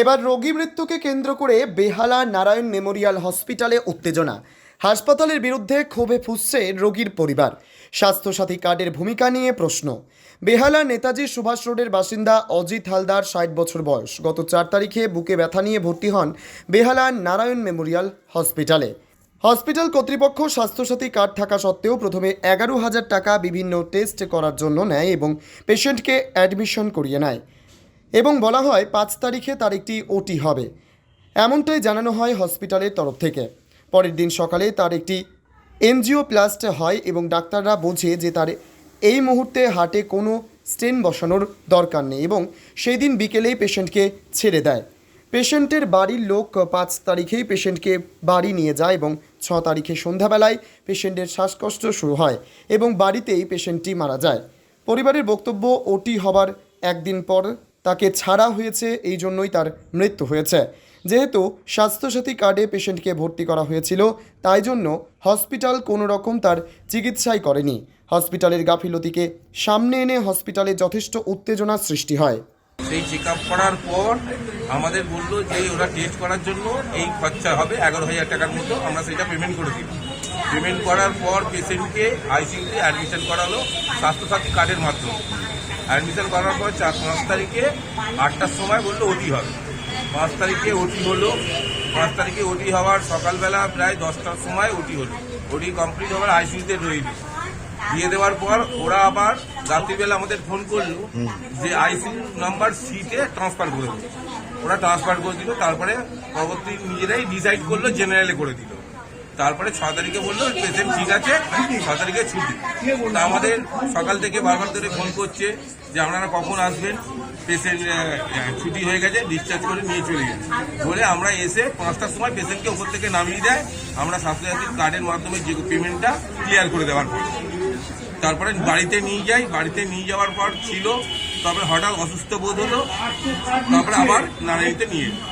এবার রোগী মৃত্যুকে কেন্দ্র করে বেহালা নারায়ণ মেমোরিয়াল হসপিটালে উত্তেজনা। হাসপাতালের বিরুদ্ধে ক্ষোভে ফুসছে রোগীর পরিবার। স্বাস্থ্যসাথী কার্ডের ভূমিকা নিয়ে প্রশ্ন। বেহালা নেতাজি সুভাষ রোডের বাসিন্দা অজিত হালদার ষাট বছর বয়স। গত চার তারিখে বুকে ব্যথা নিয়ে ভর্তি হন বেহালা নারায়ণ মেমোরিয়াল হসপিটালে। হসপিটাল কর্তৃপক্ষ স্বাস্থ্যসাথী কার্ড থাকা সত্ত্বেও প্রথমে এগারো হাজার টাকা বিভিন্ন টেস্ট করার জন্য নেয় এবং পেশেন্টকে অ্যাডমিশন করিয়ে নেয়। এবং বলা হয় পাঁচ তারিখে তার একটি ওটি হবে। এমনটাই জানানো হয় হসপিটালের তরফ থেকে। পরের দিন সকালে তার একটি এনজিও প্লাস্ট হয় এবং ডাক্তাররা বোঝে যে তার এই মুহূর্তে হাটে কোনো স্টেন বসানোর দরকার নেই এবং সেই দিন বিকেলেই পেশেন্টকে ছেড়ে দেয়। পেশেন্টের বাড়ির লোক পাঁচ তারিখেই পেশেন্টকে বাড়ি নিয়ে যায় এবং ছ তারিখে সন্ধ্যাবেলায় পেশেন্টের শ্বাসকষ্ট শুরু হয় এবং বাড়িতেই পেশেন্টটি মারা যায়। পরিবারের বক্তব্য, ওটি হবার একদিন পর তাকে ছাড়া হয়েছে, এই জন্যই তার মৃত্যু হয়েছে। যেহেতু স্বাস্থ্যসাথী কার্ডে পেশেন্টকে ভর্তি করা হয়েছিল, তাই জন্য হসপিটাল কোনো রকম তার চিকিৎসাই করেনি। হসপিটালের গাফিলতিকে সামনে এনে হসপিটালে যথেষ্ট উত্তেজনার সৃষ্টি হয়। সেই চেক আপ করার পর আমাদের বলল যে ওরা টেস্ট করার জন্য এই খরচা হবে এগারো হাজার টাকার মতো, আমরা সেটা পেমেন্ট করে দিই পেমেন্ট করার পর পেশেন্টকে আইসিইউতে অ্যাডমিশন করালো স্বাস্থ্যসাথী কার্ডের মাধ্যমে। অ্যাডমিশন করার পর চার, পাঁচ তারিখে আটটার সময় বলল ওটি হবে। পাঁচ তারিখে ওটি হলো। পাঁচ তারিখে ওটি হওয়ার সকালবেলা প্রায় দশটার সময় ওটি হলো। ওটি কমপ্লিট হওয়ার আইসিইউতে রইল। দিয়ে দেওয়ার পর ওরা আবার রাত্রিবেলা আমাদের ফোন করল যে আইসিইউ নাম্বার সিতে ট্রান্সফার করে দিল। ওরা ট্রান্সফার করে দিল, তারপরে পরবর্তী নিজেরাই ডিসাইড করল জেনারেলে করে দিল। তারপরে ছ তারিখে বলল পেশেন্ট ঠিক আছে, ছ তারিখে ছুটি। তা আমাদের সকাল থেকে বারবার ধরে ফোন করছে যে আপনারা কখন আসবেন? পেশেন্ট ছুটি হয়ে গেছে ডিসচার্জ করে নিয়ে চলে গেছে। বলে আমরা এসে পাঁচটার সময় পেশেন্টকে উপর থেকে নামিয়ে দেয়। আমরা স্বাস্থ্যসাথী কার্ডের মাধ্যমে যে পেমেন্টটা ক্লিয়ার করে দেওয়ার পর। তারপরে বাড়িতে নিয়ে যাই। বাড়িতে নিয়ে যাওয়ার পর ছিল, তারপরে হঠাৎ অসুস্থ বোধ হলো, তারপরে আবার নারায়ণীতে নিয়ে।